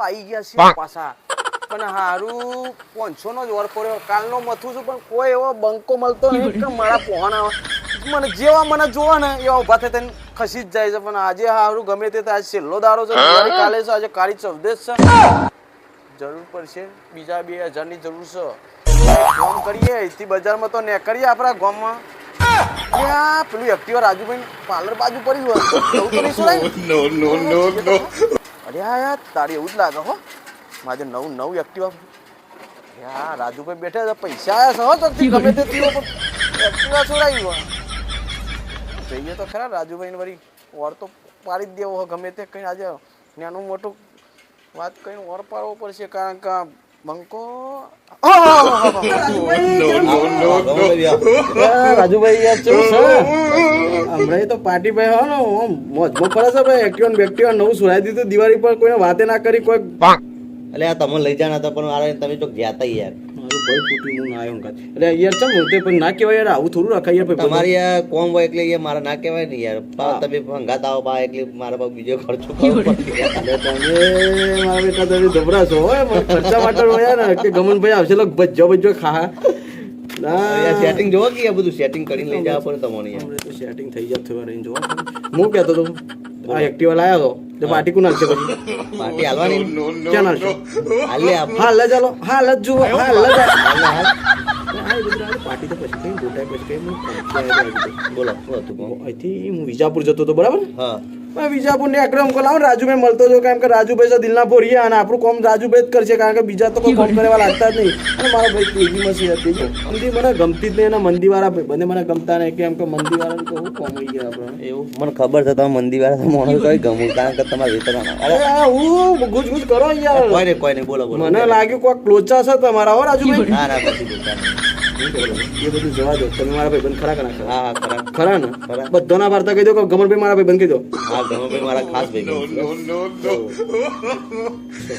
આવી ગયા છે પાછા. પણ હારું પાંચસો નો જ વર પડ્યો. કાલનો મથું છું પણ કોઈ એવો બંકો મળતો નહીં કે મારા પહોણા મને જેવા મને જોવા ને એવા ઊભા થઈ થઈને ખસી જ જાય છે. પણ આજે હારું ગમે તે આજે છેલ્લો દાડો છે. કાલે છે. આજે કાળી ચૌદેશ છે. જરૂર પડશે. બીજા બે હજારની જરૂર છે. ફોન કરીએ. અહીંથી બજારમાં તો ને કરીએ આપણા ગામમાં. ત્યાં પેલું એક્ટિવા રાજુભાઈ પાર્લર બાજુ પડ્યું હોય. નો નો નો સુનાય? યાર તારે એવું જ લાગે હો. મારે નવું નવું એક્ટિવા યાર રાજુભાઈ બેઠા હતા પૈસા આવ્યા સહ તો ગમે તે થયો એક્ટિવા છોડાવી હોય જઈએ તો ખરા રાજુભાઈ ને વળી ઓર તો પાડી જ દેવો હો ગમે તે કઈ આજે નાનું મોટું વાત કઈ ઓર પાડવો પડશે કારણ કે બંકો રાજુભાઈ યાર છે? હમણાં તો પાર્ટી ભાઈ હો ને ઓમ મોજમાં ફરે છે ભાઈ એક્ટિવા ને નવું સુરાઈ દીધું દિવાળી પર કોઈને વાતે ના કરી કોઈ એટલે આ તમે લઈ જાના હતા પણ મારે તમે તો ગયા યાર. ભાઈ ફૂટી હું ના આવ્યો કાંઈ. એટલે યાર ચમ તે પણ ના કહેવાય યાર આવું થોડું રખાય યાર તમારી આ કોમ હોય એટલે યાર મારા ના કહેવાય ને યાર. પા તમે ભંગાત આવો બા એટલે મારા પાસે બીજો ખર્ચો કરવો એટલે તમે મારા બેટા તમે છો હોય પણ ખર્ચા માટે હોય ને કે ગમનભાઈ આવશે લોક બજ્જો બજ્જો ખા ના. સેટિંગ જોવો કે આ બધું સેટિંગ કરીને લઈ જવા પડે તમને તો સેટિંગ થઈ જાય હોય રહીને જોવા. હું કહેતો હતો આ એક્ટિવા લાયા તો. તો પાર્ટી કોણ હાલશે પછી? પાર્ટી હાલવાની? ક્યાં હાલશે? હાલે હાલ જુઓ. લે હાલે હાલ. હા એ બધું હાલે. પાર્ટી તો પછી કઈ ગોટાય પછી કઈ બોલો? અહીંથી હું વિજાપુર જતો હતો બરાબર? હા. પણ વિજાપુર ને અક્રમ કો લાવો રાજુભાઈ મળતો જો કેમ કે રાજુભાઈ છે દિલના પોરીએ અને આપણું કોમ રાજુભાઈ જ કરશે કારણ કે બીજા તો કોઈ કોમ કરવા લાગતા જ નહીં. અને મારા ભાઈ તેજી મસી હતી જો. મને ગમતી જ નહીં અને મંદીવાળા ભાઈ બંને મને ગમતા નહીં. કેમ કે મંદીવાળા તો હું કોમ આવી ગયા આપણે. એવું? મને ખબર છે તમે મંદીવાળા વાળા માણસ કઈ ગમું કારણ કે તમારે વેતન અરે આ હું ગુજ ગુજ કરો યાર. કોઈ નહીં કોઈ નહીં બોલો બોલો. મને લાગ્યું કોઈ ક્લોચા છે તમારા હો રાજુભાઈ. ના ના પછી એ બધું જવા દો. તમે મારા ભાઈ બંધ ખરા? કરા હા હા ખરા ને? બધાના વાર્તા કહી દો કે ગમનભાઈ મારા ભાઈ બંધ કહી દો. હા ગમનભાઈ મારા ખાસ ભાઈ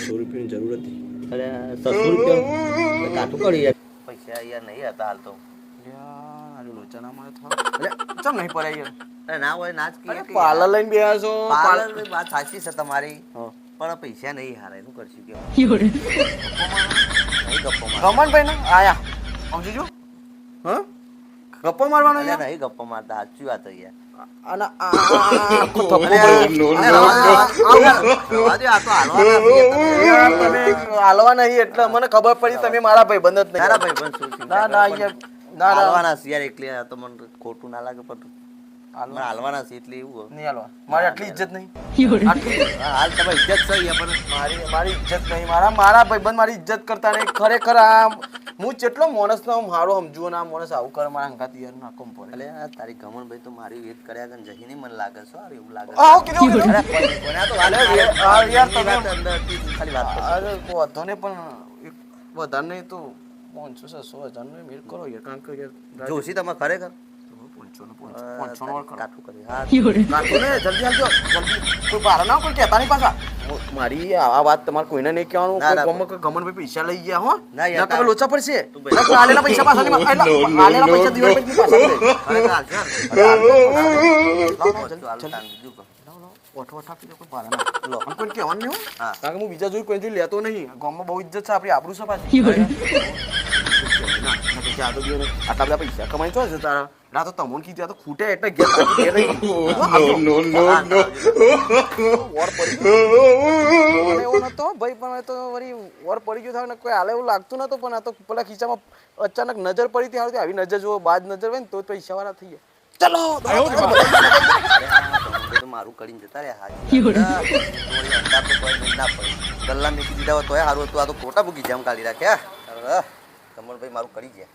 સો રૂપિયાની જરૂર હતી. અરે સસુર રૂપિયા કાઠું કરી યાર. પૈસા યાર નહીં હતા હાલ તો. લોચાના મારે થોડા. ચમ નહીં પડ્યા યાર? અરે ના હોય ના જ કહીએ કે લઈને બેહ્યા છો. પાર્લરની વાત સાચી છે તમારી. પણ પૈસા નહીં હારે શું કરશું કે ગમનભાઈ ને? આયા. સમજી જો હા? ગપ્પો મારવાનો યાર નહીં ગપ્પો મારતા સાચી વાત તમે. તમે હાલવા નહીં એટલે મને ખબર પડી તમે મારા જ નહીં શું ના ના યાર ના ના હાલવાના છે યાર એટલે આ તો મને ખોટું ના લાગે પણ મને હાલવાના છે એટલે એવું નહીં હાલવા મારી આટલી ઇજ્જત નહીં આટલી હાલ તમારી ઇજ્જત છે પણ મારી મારી ઇજ્જત નહીં મારા મારા ભાઈબંધ મારી ઇજ્જત કરતા નહીં ખરેખર આ હું જેટલો માણસ ના મારો સમજુ ને આ માણસ આવું કરે મારા અંગાતી યાર ના કોમ પડે એટલે આ તારી ગમનભાઈ તો મારી વેત કર્યા કે જહીને મને લાગે છે આ એવું લાગે. આવો કીધું કીધું આ તો આ યાર તમે- અંદરથી ખાલી વાત કરો. અરે વધો ને પણ વધારે નહીં તો પાંચસો છસો નહીં મેળ કરો યાર કારણ કે યાર જોશી તમે ખરેખર પાંચસો નો પાંચસો નો કાઠું કરી. હા. કાઢો ને જલ્દી આવજો જલ્દી કોઈ બહાર ના કોઈ કહેતા નહીં પાછા મારી આ વાત તમારે કોઈને નહીં કહેવાનું? ના, ના. કોઈ ગમો કે ગમનભાઈ પૈસા લઈ ગયા હો. ના, તમે લોચા પડશે. તું આલેલા પૈસા પાછા નહીં પૈસા દિવાળી પછી પાછા બીજું કહો. લાવો, લાવો. ઓઠો ઓઠો આપી કોઈ બહાર ના. લો. અને કોઈને કહેવાનું નહીં કારણ કે હું બીજા જોઈ કોઈ જોઈ લેતો નહીં. ગામમાં બહુ ઇજ્જત છે આપણી આબરૂ છે પાછી. ના, ના, આ તો બે ને. આટલા બધા પૈસા કમાઈ છો છે તારા. ના તો તમોન કીધું આ તો ખૂટે એટલે ઘેર પાછી ઘેર રહી ગયું. No, no, હા, no. વોર પડી ગયો. મને નતો ભાઈ પણ તો વળી વોર પડી ગયો થાય ને કોઈ હાલે એવું લાગતું નતું પણ આ તો પેલા ખીચામાં અચાનક નજર પડી હતી આવી નજર જુઓ બાદ નજર હોય ને તો પૈસા વાળા થઈ ચલો મારું કરીને જતા રે. ગલ્લા મૂકી દીધા તોય સારું હતું આ તો ખોટા મૂકી જેમ કાઢી રાખ્યા કમળભાઈ મારું કરી ગયા.